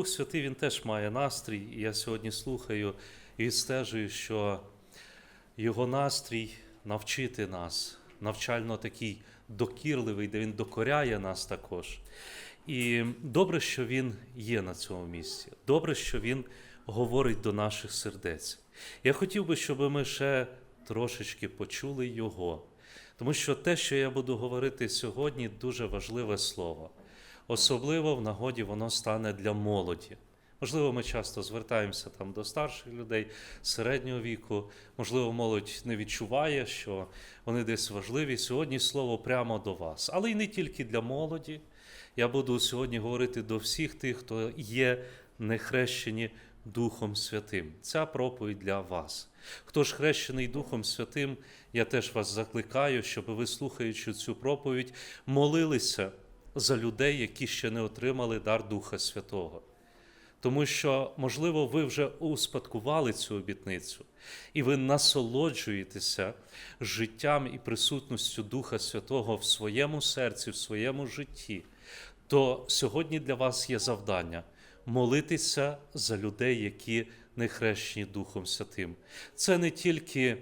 Дух Святий він теж має настрій, і я сьогодні слухаю і відстежую, що його настрій навчити нас, навчально такий докірливий, де він докоряє нас також. І добре, що він є на цьому місці. Добре, що він говорить до наших сердець. Я хотів би, щоб ми ще трошечки почули його. Тому що те, що я буду говорити сьогодні, дуже важливе слово. Особливо в нагоді воно стане для молоді. Можливо, ми часто звертаємося там до старших людей середнього віку. Можливо, молодь не відчуває, що вони десь важливі. Сьогодні слово прямо до вас. Але й не тільки для молоді. Я буду сьогодні говорити до всіх тих, хто є нехрещені Духом Святим. Ця проповідь для вас. Хто ж хрещений Духом Святим, я теж вас закликаю, щоб ви, слухаючи цю проповідь, молилися за людей, які ще не отримали дар Духа Святого. Тому що, можливо, ви вже успадкували цю обітницю, і ви насолоджуєтеся життям і присутністю Духа Святого в своєму серці, в своєму житті, то сьогодні для вас є завдання молитися за людей, які не хрещені Духом Святим. Це не тільки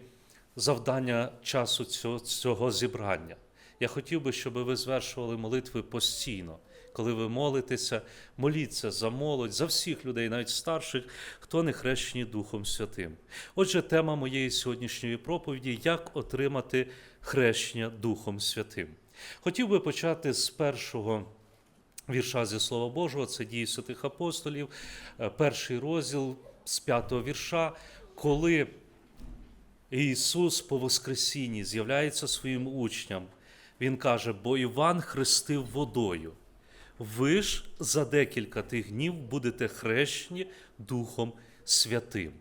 завдання часу цього, зібрання. Я хотів би, щоб ви звершували молитви постійно. Коли ви молитеся, моліться за молодь, за всіх людей, навіть старших, хто не хрещені Духом Святим. Отже, тема моєї сьогоднішньої проповіді як отримати хрещення Духом Святим. Хотів би почати з першого вірша зі Слова Божого, це дії святих апостолів, е, перший розділ з п'ятого вірша, коли Ісус по Воскресінні з'являється своїм учням. Він каже: бо Іван хрестив водою. Ви ж за декілька тих днів будете хрещені Духом Святим.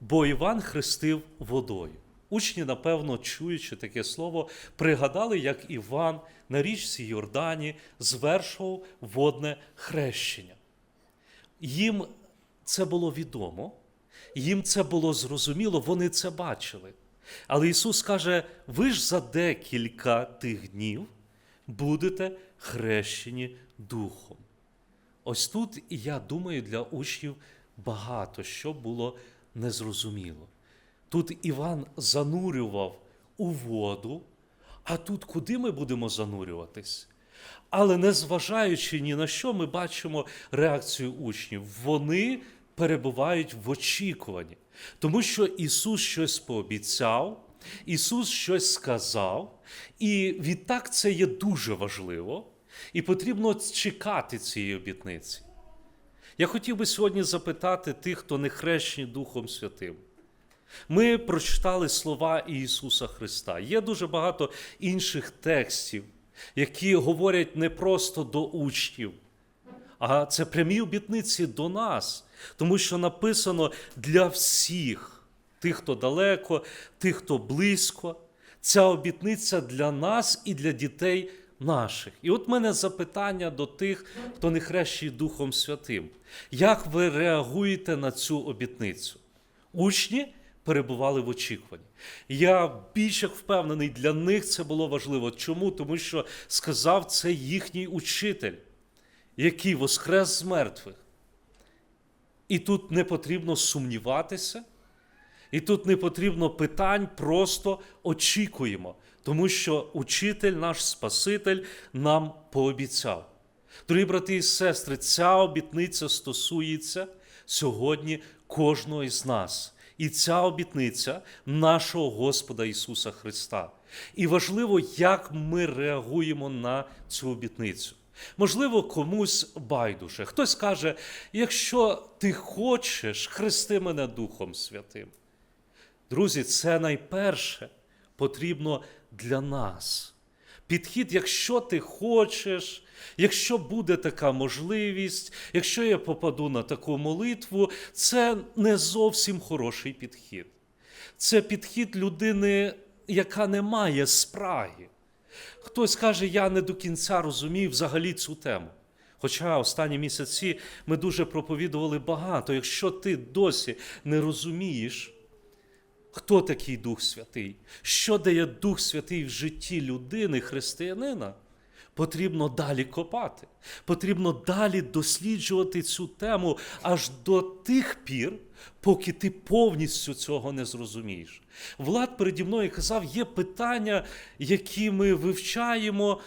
Бо Іван хрестив водою. Учні, напевно, чуючи таке слово, пригадали, як Іван на річці Йордані звершував водне хрещення. Їм це було відомо, їм це було зрозуміло, вони це бачили. Але Ісус каже: ви ж за декілька тих днів будете хрещені Духом. Ось тут, я думаю, для учнів багато що було незрозуміло. Тут Іван занурював у воду, а тут куди ми будемо занурюватись? Але незважаючи ні на що, ми бачимо реакцію учнів. Вони перебувають в очікуванні, тому що Ісус щось пообіцяв, Ісус щось сказав, і відтак це є дуже важливо, і потрібно чекати цієї обітниці. Я хотів би сьогодні запитати тих, хто не хрещені Духом Святим. Ми прочитали слова Ісуса Христа. Є дуже багато інших текстів, які говорять не просто до учнів, а це прямі обітниці до нас, тому що написано для всіх, тих, хто далеко, тих, хто близько. Ця обітниця для нас і для дітей наших. І от мене запитання до тих, хто не хрещий Духом Святим. Як ви реагуєте на цю обітницю? Учні перебували в очікуванні. Я більш як впевнений, для них це було важливо. Чому? Тому що сказав це їхній учитель, який воскрес з мертвих. І тут не потрібно сумніватися, і тут не потрібно питань, просто очікуємо, тому що учитель, наш Спаситель, нам пообіцяв. Дорогі брати і сестри, ця обітниця стосується сьогодні кожного із нас. І ця обітниця нашого Господа Ісуса Христа. І важливо, як ми реагуємо на цю обітницю. Можливо, комусь байдуже. Хтось каже: якщо ти хочеш, хрести мене Духом Святим. Друзі, це найперше потрібно для нас. Підхід, якщо ти хочеш, якщо буде така можливість, якщо я попаду на таку молитву, це не зовсім хороший підхід. Це підхід людини, яка не має спраги. Хтось каже, я не до кінця розумію взагалі цю тему. Хоча останні місяці ми дуже проповідували багато. Якщо ти досі не розумієш, Хто такий Дух Святий? Що дає Дух Святий в житті людини, християнина? потрібно далі копати, потрібно далі досліджувати цю тему аж до тих пір, поки ти повністю цього не зрозумієш. Влад переді мною казав, є питання, які ми вивчаємо.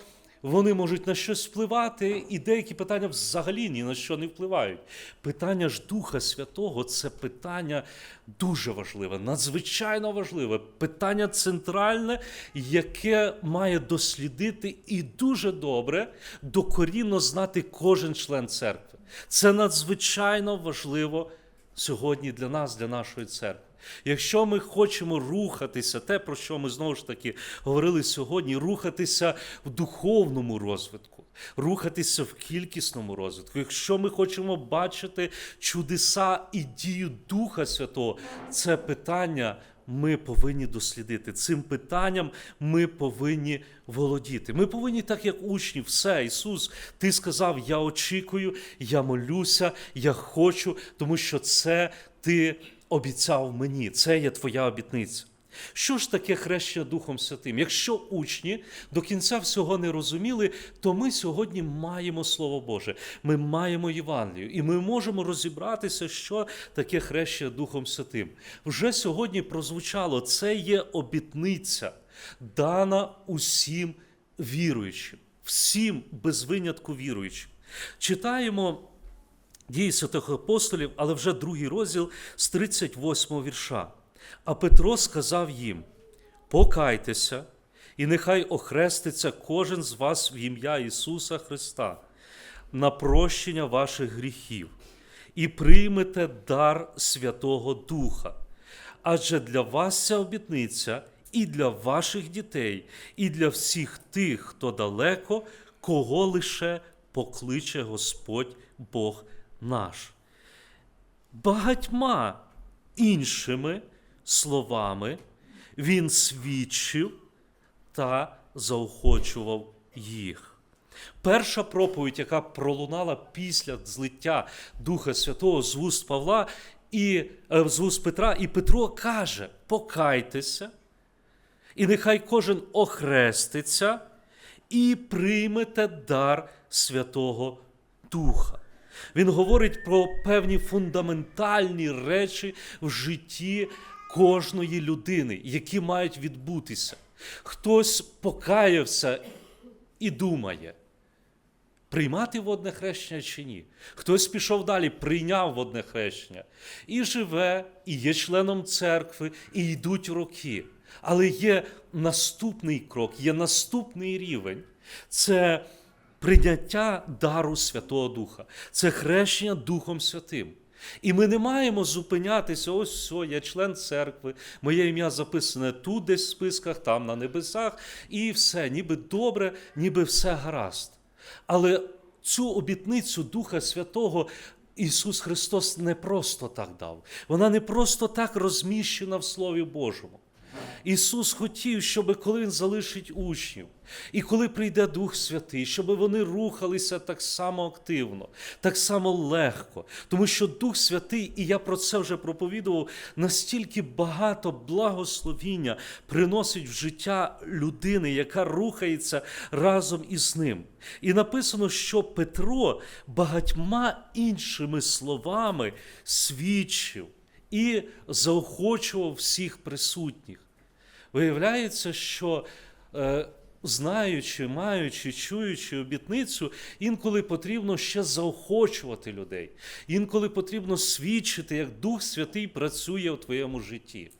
Вони можуть на щось впливати, і деякі питання взагалі ні на що не впливають. Питання ж Духа Святого це питання дуже важливе, надзвичайно важливе, питання центральне, яке має дослідити і дуже добре докорінно знати кожен член церкви. Це надзвичайно важливо сьогодні для нас, для нашої церкви. Якщо ми хочемо рухатися, те, про що ми знову ж таки говорили сьогодні, рухатися в духовному розвитку, рухатися в кількісному розвитку, якщо ми хочемо бачити чудеса і дію Духа Святого, це питання ми повинні дослідити. Цим питанням ми повинні володіти. Ми повинні, так як учні, все, Ісус, Ти сказав: Я очікую, я молюся, я хочу, тому що це Ти обіцяв мені, це є Твоя обітниця. Що ж таке хрещення Духом Святим? Якщо учні до кінця всього не розуміли, то ми сьогодні маємо Слово Боже, ми маємо Євангелію, і ми можемо розібратися, що таке хрещення Духом Святим. Вже сьогодні прозвучало, це є обітниця, дана усім віруючим, всім без винятку віруючим. Читаємо. Дії святих апостолів, але вже другий розділ з 38 вірша. А Петро сказав їм: Покайтеся, і нехай охреститься кожен з вас в ім'я Ісуса Христа на прощення ваших гріхів, і приймете дар Святого Духа. Адже для вас ця обітниця і для ваших дітей, і для всіх тих, хто далеко, кого лише покличе Господь Бог наш. Багатьма іншими словами він свідчив та заохочував їх. Перша проповідь, яка пролунала після злиття Духа Святого з вуст Павла і е, з вуст Петра, і Петро каже: покайтеся, і нехай кожен охреститься і приймете дар Святого Духа. Він говорить про певні фундаментальні речі в житті кожної людини, які мають відбутися. Хтось покаявся і думає, приймати водне хрещення чи ні. Хтось пішов далі, прийняв водне хрещення. І живе, і є членом церкви, і йдуть роки. Але є наступний крок, є наступний рівень. Це прийняття дару Святого Духа, це хрещення Духом Святим. І ми не маємо зупинятися, ось все, я член церкви, моє ім'я записане тут, десь в списках, там на небесах, і все, ніби добре, ніби все гаразд. Але цю обітницю Духа Святого Ісус Христос не просто так дав. Вона не просто так розміщена в Слові Божому. Ісус хотів, щоб коли Він залишить учнів, і коли прийде Дух Святий, щоб вони рухалися так само активно, так само легко. Тому що Дух Святий, і я про це вже проповідував, настільки багато благословіння приносить в життя людини, яка рухається разом із ним. І написано, що Петро багатьма іншими словами свідчив і заохочував всіх присутніх. Виявляється, що е, знаючи, маючи, чуючи обітницю, інколи потрібно ще заохочувати людей. Інколи потрібно свідчити, як Дух Святий працює у твоєму житті.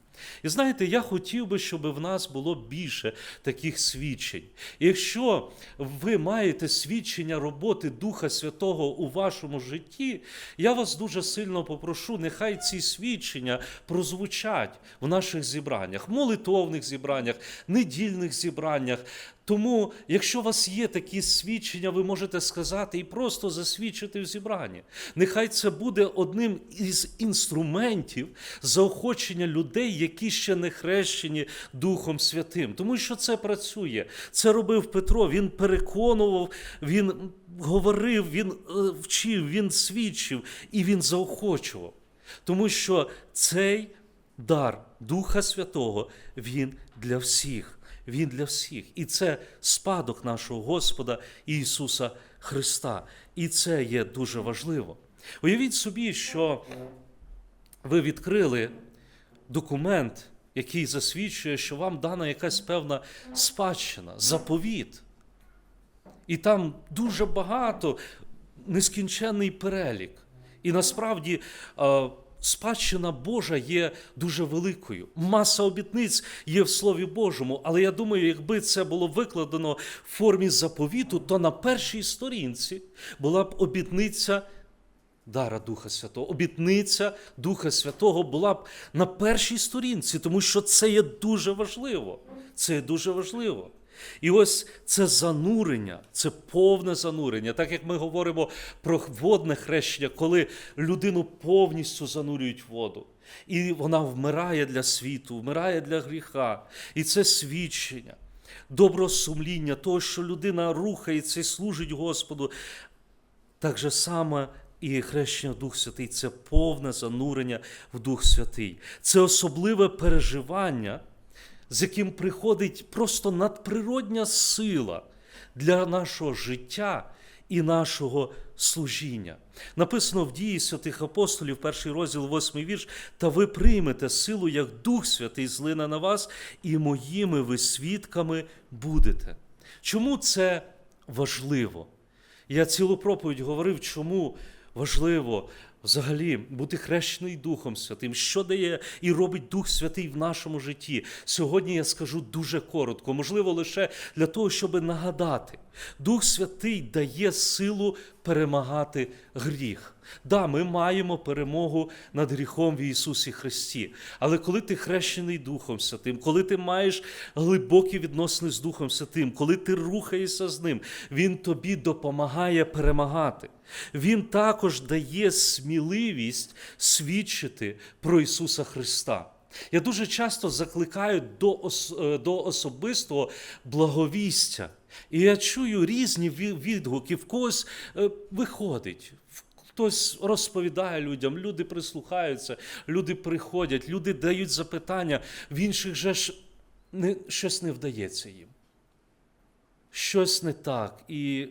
І знаєте, я хотів би, щоб в нас було більше таких свідчень. Якщо ви маєте свідчення роботи Духа Святого у вашому житті, я вас дуже сильно попрошу, нехай ці свідчення прозвучать в наших зібраннях, молитовних зібраннях, недільних зібраннях. Тому, якщо у вас є такі свідчення, ви можете сказати і просто засвідчити в зібранні. Нехай це буде одним із інструментів заохочення людей, які ще не хрещені Духом Святим. Тому що це працює. Це робив Петро. Він переконував, він говорив, він е, вчив, він свідчив і він заохочував. Тому що цей дар Духа Святого він для всіх. Він для всіх. І це спадок нашого Господа Ісуса Христа. І це є дуже важливо. Уявіть собі, що ви відкрили документ, який засвідчує, що вам дана якась певна спадщина, заповіт. І там дуже багато, нескінченний перелік. І насправді е, спадщина Божа є дуже великою. Маса обітниць є в Слові Божому. Але я думаю, якби це було викладено в формі заповіту, то на першій сторінці була б обітниця дара Духа Святого. Обітниця Духа Святого була б на першій сторінці, тому що це є дуже важливо. Це є дуже важливо. І ось це занурення, це повне занурення, так як ми говоримо про водне хрещення, коли людину повністю занурюють в воду. І вона вмирає для світу, вмирає для гріха. І це свідчення, добросумління, того, що людина рухається і служить Господу. Так же саме і хрещення в Дух Святий це повне занурення в Дух Святий. Це особливе переживання, з яким приходить просто надприродня сила для нашого життя і нашого служіння. Написано в дії святих апостолів, перший розділ, восьмий вірш, та ви приймете силу, як Дух Святий злине на вас, і моїми ви свідками будете. Чому це важливо? Я цілу проповідь говорив, чому важливо взагалі бути хрещений Духом Святим, що дає і робить Дух Святий в нашому житті. Сьогодні я скажу дуже коротко, можливо, лише для того, щоб нагадати. Дух Святий дає силу перемагати гріх. Да, ми маємо перемогу над гріхом в Ісусі Христі. Але коли ти хрещений Духом Святим, коли ти маєш глибокі відносини з Духом Святим, коли ти рухаєшся з Ним, Він тобі допомагає перемагати. Він також дає сміливість свідчити про Ісуса Христа. Я дуже часто закликаю до, ос, е, до особистого благовістя. І я чую різні відгуки, в когось е, виходить. Хтось розповідає людям, люди прислухаються, люди приходять, люди дають запитання, в інших же ж не, щось не вдається їм. Щось не так. І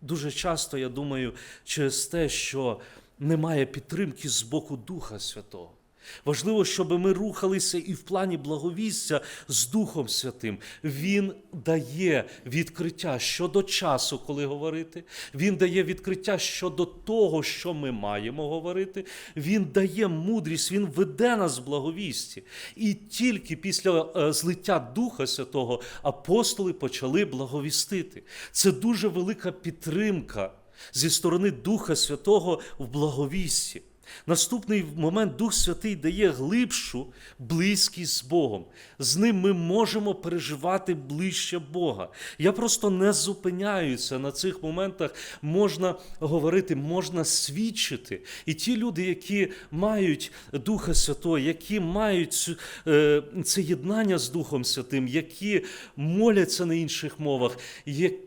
дуже часто я думаю через те, що немає підтримки з боку Духа Святого. Важливо, щоб ми рухалися і в плані благовістя з Духом Святим. Він дає відкриття щодо часу, коли говорити. Він дає відкриття щодо того, що ми маємо говорити. Він дає мудрість, він веде нас в благовісті. І тільки після е, злиття Духа Святого апостоли почали благовістити. Це дуже велика підтримка зі сторони Духа Святого в благовісті. Наступний момент Дух Святий дає глибшу близькість з Богом. З ним ми можемо переживати ближче Бога. Я просто не зупиняюся на цих моментах. Можна говорити, можна свідчити. І ті люди, які мають Духа Святого, які мають е, це єднання з Духом Святим, які моляться на інших мовах,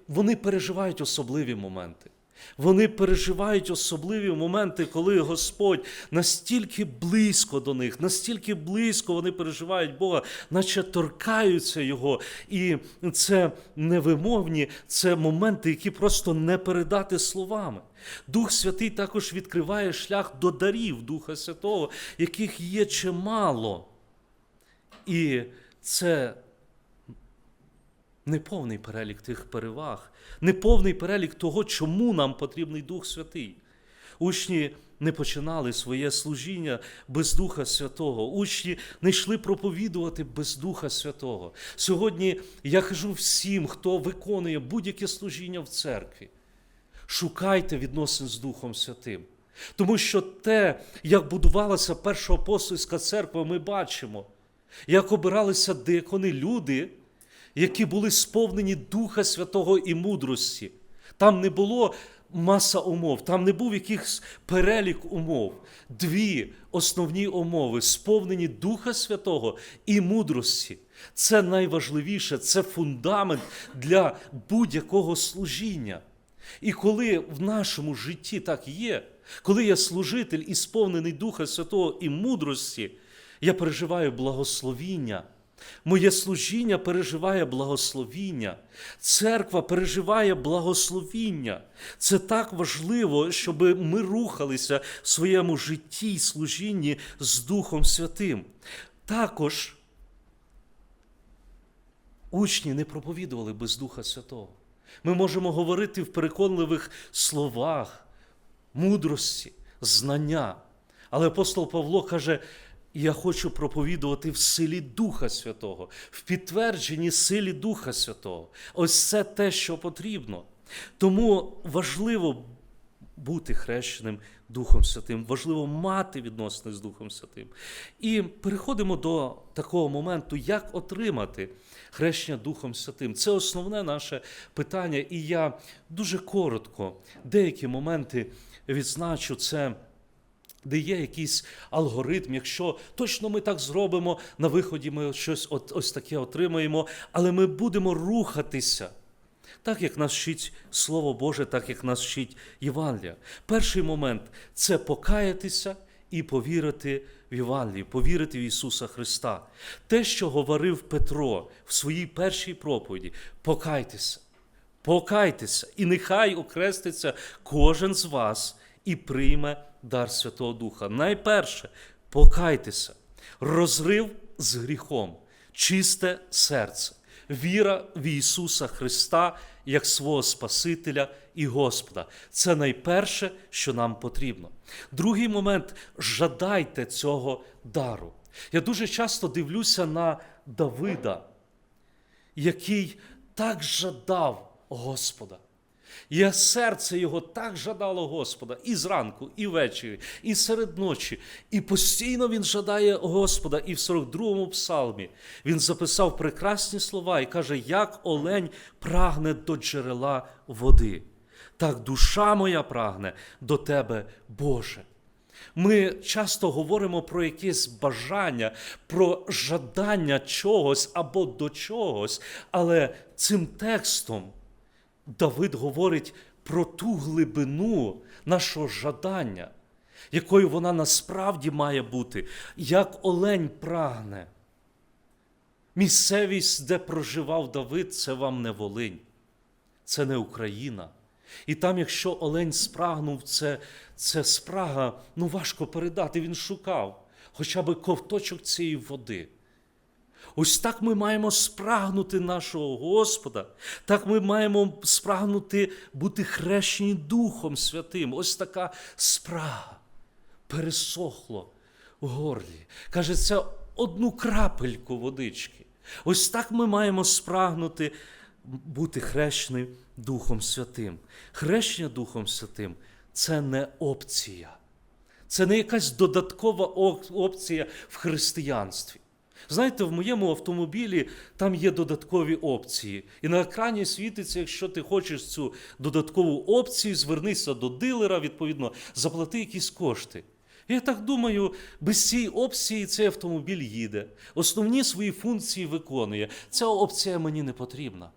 вони переживають особливі моменти. Вони переживають особливі моменти, коли Господь настільки близько до них, настільки близько вони переживають Бога, наче торкаються Його. І це невимовні, це моменти, які просто не передати словами. Дух Святий також відкриває шлях до дарів Духа Святого, яких є чимало. І це неповний перелік тих переваг, неповний перелік того, чому нам потрібний Дух Святий. Учні не починали своє служіння без Духа Святого. Учні не йшли проповідувати без Духа Святого. Сьогодні я кажу всім, хто виконує будь-яке служіння в церкві. Шукайте відносин з Духом Святим. Тому що те, як будувалася перша апостольська церква, ми бачимо, як обиралися диакони люди, які були сповнені Духа Святого і мудрості. Там не було маса умов, там не був якихось перелік умов. Дві основні умови сповнені Духа Святого і мудрості. Це найважливіше, це фундамент для будь-якого служіння. І коли в нашому житті так є, коли я служитель і сповнений Духа Святого і мудрості, я переживаю благословіння. Моє служіння переживає благословіння. Церква переживає благословіння. Це так важливо, щоб ми рухалися в своєму житті і служінні з Духом Святим. Також учні не проповідували без Духа Святого. Ми можемо говорити в переконливих словах, мудрості, знання. Але апостол Павло каже: я хочу проповідувати в силі Духа Святого, в підтвердженні силі Духа Святого. Ось це те, що потрібно. Тому важливо бути хрещеним Духом Святим, важливо мати відносини з Духом Святим. І переходимо до такого моменту, як отримати хрещення Духом Святим. Це основне наше питання, і я дуже коротко деякі моменти відзначу це. Де є якийсь алгоритм, якщо точно ми так зробимо, на виході ми щось от, ось таке отримаємо, але ми будемо рухатися, так як нас вчить Слово Боже, так як нас вчить Євангелія. Перший момент це покаятися і повірити в Євангелії, повірити в Ісуса Христа. Те, що говорив Петро в своїй першій проповіді, покайтеся, покайтеся, і нехай окреститься кожен з вас і прийме дар Святого Духа. Найперше, покайтеся, розрив з гріхом, чисте серце, віра в Ісуса Христа як свого Спасителя і Господа. Це найперше, що нам потрібно. Другий момент жадайте цього дару. Я дуже часто дивлюся на Давида, який так жадав Господа. І серце його так жадало Господа і зранку, і ввечері, і серед ночі. І постійно він жадає Господа. І в 42-му псалмі він записав прекрасні слова і каже: Як олень прагне до джерела води, так душа моя прагне до тебе, Боже. Ми часто говоримо про якесь бажання, про жадання чогось або до чогось, але цим текстом. Давид говорить про ту глибину нашого жадання, якою вона насправді має бути, як олень прагне. Місцевість, де проживав Давид, це вам не Волинь, це не Україна. І там, якщо олень спрагнув, це, це спрага, ну важко передати, він шукав хоча б ковточок цієї води. Ось так ми маємо спрагнути нашого Господа, так ми маємо спрагнути бути хрещені Духом Святим. Ось така спрага пересохло в горлі. Каже, це одну крапельку водички. Ось так ми маємо спрагнути бути хрещеним Духом Святим. Хрещення Духом Святим це не опція, це не якась додаткова опція в християнстві. Знаєте, в моєму автомобілі там є додаткові опції. І на екрані світиться, якщо ти хочеш цю додаткову опцію, звернися до дилера, відповідно, заплати якісь кошти. Я так думаю, без цієї опції цей автомобіль їде. Основні свої функції виконує. Ця опція мені не потрібна.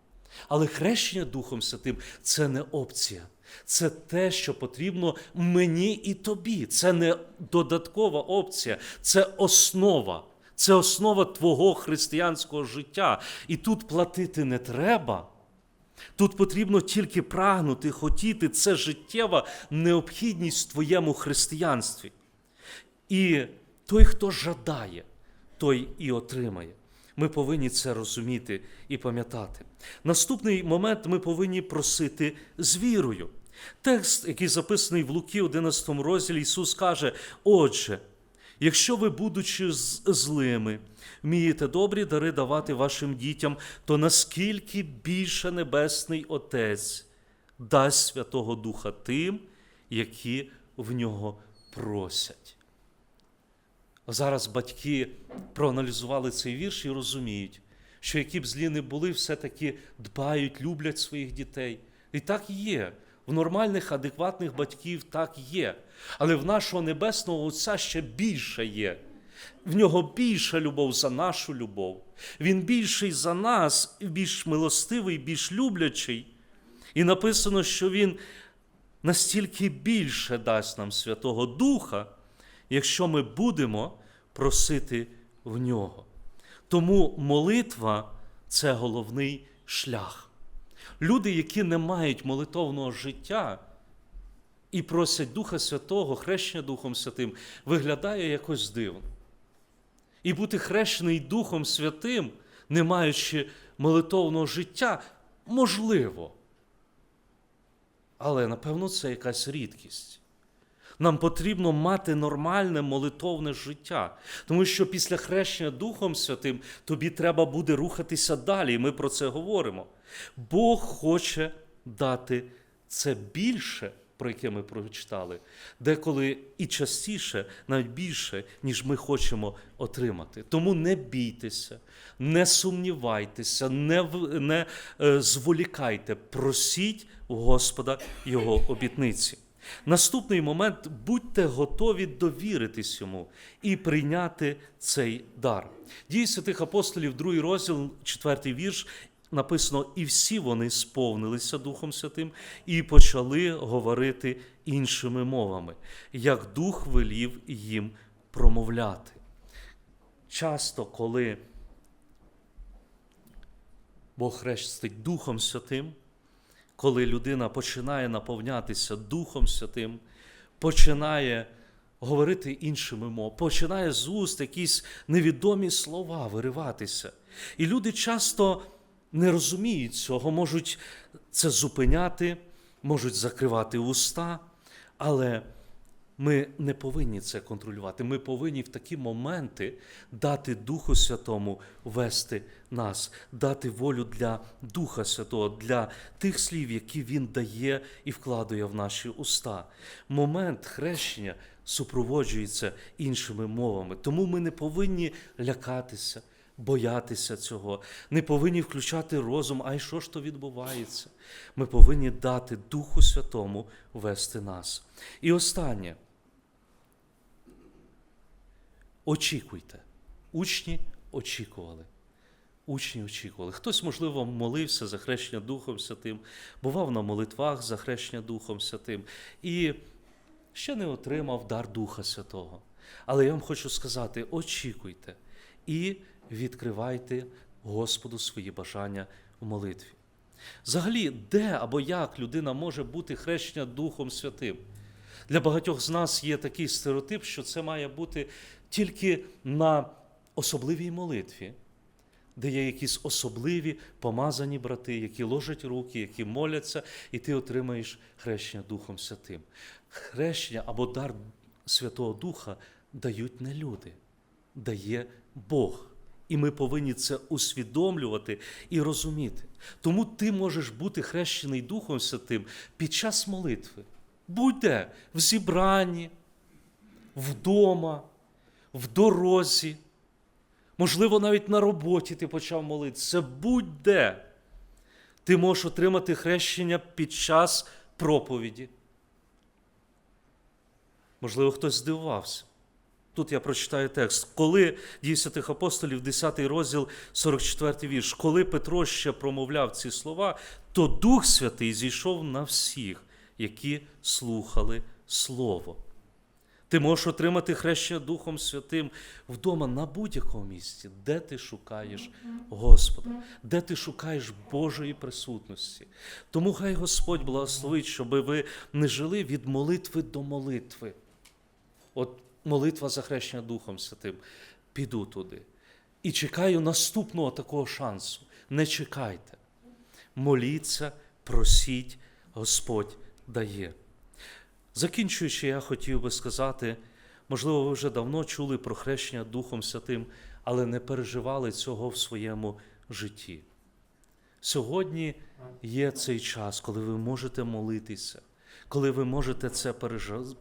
Але хрещення Духом Святим це не опція. Це те, що потрібно мені і тобі. Це не додаткова опція, це основа. Це основа твого християнського життя. І тут платити не треба. Тут потрібно тільки прагнути, хотіти. Це життєва необхідність в твоєму християнстві. І той, хто жадає, той і отримає. Ми повинні це розуміти і пам'ятати. Наступний момент ми повинні просити з вірою. Текст, який записаний в Луки, 11 розділі, Ісус каже: Отже. Якщо ви, будучи злими, вмієте добрі дари давати вашим дітям, то наскільки більше Небесний Отець дасть Святого Духа тим, які в нього просять. Зараз батьки проаналізували цей вірш і розуміють, що які б злі не були, все-таки дбають, люблять своїх дітей. І так і є. В нормальних, адекватних батьків так є. Але в нашого Небесного Отця ще більше є. В нього більша любов за нашу любов. Він більший за нас, більш милостивий, більш люблячий. І написано, що Він настільки більше дасть нам Святого Духа, якщо ми будемо просити в нього. Тому молитва це головний шлях. Люди, які не мають молитовного життя і просять Духа Святого, хрещення Духом Святим, виглядає якось дивно. І бути хрещений Духом Святим, не маючи молитовного життя, можливо. Але напевно це якась рідкість. Нам потрібно мати нормальне молитовне життя, тому що після хрещення Духом Святим тобі треба буде рухатися далі, і ми про це говоримо. Бог хоче дати це більше, про яке ми прочитали, деколи і частіше, навіть більше, ніж ми хочемо отримати. Тому не бійтеся, не сумнівайтеся, не, не е, зволікайте, просіть у Господа Його обітниці. Наступний момент будьте готові довіритись йому і прийняти цей дар. Дії святих апостолів, другий розділ, четвертий вірш. Написано, і всі вони сповнилися Духом Святим і почали говорити іншими мовами, як Дух велів їм промовляти. Часто, коли Бог хрестить Духом Святим, коли людина починає наповнятися Духом Святим, починає говорити іншими мовами, починає з уст якісь невідомі слова вириватися. І люди часто не розуміють цього, можуть це зупиняти, можуть закривати уста, але ми не повинні це контролювати. Ми повинні в такі моменти дати Духу Святому вести нас, дати волю для Духа Святого, для тих слів, які Він дає і вкладує в наші уста. Момент хрещення супроводжується іншими мовами. Тому ми не повинні лякатися. Боятися цього, не повинні включати розум, а й що ж то відбувається. Ми повинні дати Духу Святому вести нас. І останнє. Очікуйте. Учні очікували. Учні очікували. Хтось, можливо, молився за хрещення Духом Святим, бував на молитвах за хрещення Духом Святим і ще не отримав дар Духа Святого. Але я вам хочу сказати: очікуйте і відкривайте Господу свої бажання в молитві. Взагалі, де або як людина може бути хрещена Духом Святим? Для багатьох з нас є такий стереотип, що це має бути тільки на особливій молитві, де є якісь особливі помазані брати, які ложать руки, які моляться, і ти отримаєш хрещення Духом Святим. Хрещення або дар Святого Духа дають не люди, дає Бог. І ми повинні це усвідомлювати і розуміти. Тому ти можеш бути хрещений Духом Святим під час молитви. Будь-де в зібранні, вдома, в дорозі, можливо, навіть на роботі ти почав молитися. Будь-де. Ти можеш отримати хрещення під час проповіді. Можливо, хтось здивувався. Тут я прочитаю текст. Коли дії святих апостолів, 10 розділ, 44 вірш, коли Петро ще промовляв ці слова, то Дух Святий зійшов на всіх, які слухали Слово. Ти можеш отримати хрещення Духом Святим вдома на будь-якому місці, де ти шукаєш Господа, де ти шукаєш Божої присутності. Тому хай Господь благословить, щоб ви не жили від молитви до молитви. От молитва за хрещення Духом Святим. Піду туди. І чекаю наступного такого шансу. Не чекайте. Моліться, просіть, Господь дає. Закінчуючи, я хотів би сказати, можливо, ви вже давно чули про хрещення Духом Святим, але не переживали цього в своєму житті. Сьогодні є цей час, коли ви можете молитися, коли ви можете це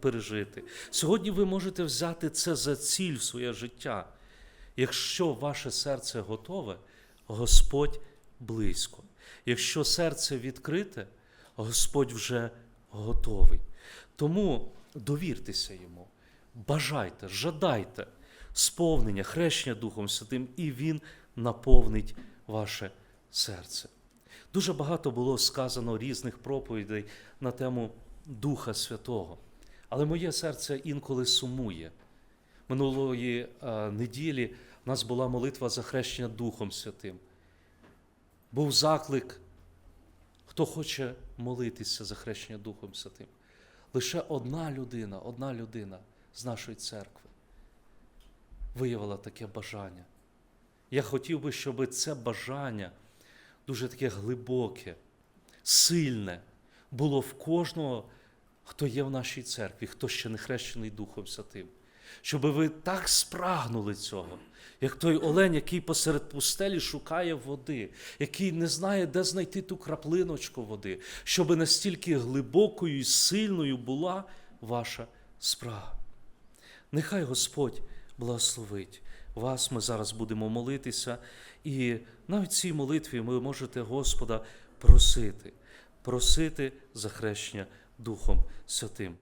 пережити. Сьогодні ви можете взяти це за ціль в своє життя. Якщо ваше серце готове, Господь близько. Якщо серце відкрите, Господь вже готовий. Тому довіртеся йому, бажайте, жадайте сповнення, хрещення Духом Святим, і Він наповнить ваше серце. Дуже багато було сказано різних проповідей на тему Духа Святого. Але моє серце інколи сумує. Минулої е, неділі У нас була молитва за хрещення Духом Святим. Був заклик, хто хоче молитися за хрещення Духом Святим. Лише одна людина, одна людина з нашої церкви виявила таке бажання. Я хотів би, щоб це бажання дуже таке глибоке, сильне було в кожного, хто є в нашій церкві, хто ще не хрещений Духом Святим. Щоб ви так спрагнули цього, як той олень, який посеред пустелі шукає води, який не знає, де знайти ту краплиночку води, щоб настільки глибокою і сильною була ваша спрага. Нехай Господь благословить вас. Ми зараз будемо молитися, і навіть в цій молитві ви можете Господа просити, просити за хрещення Духом Святим.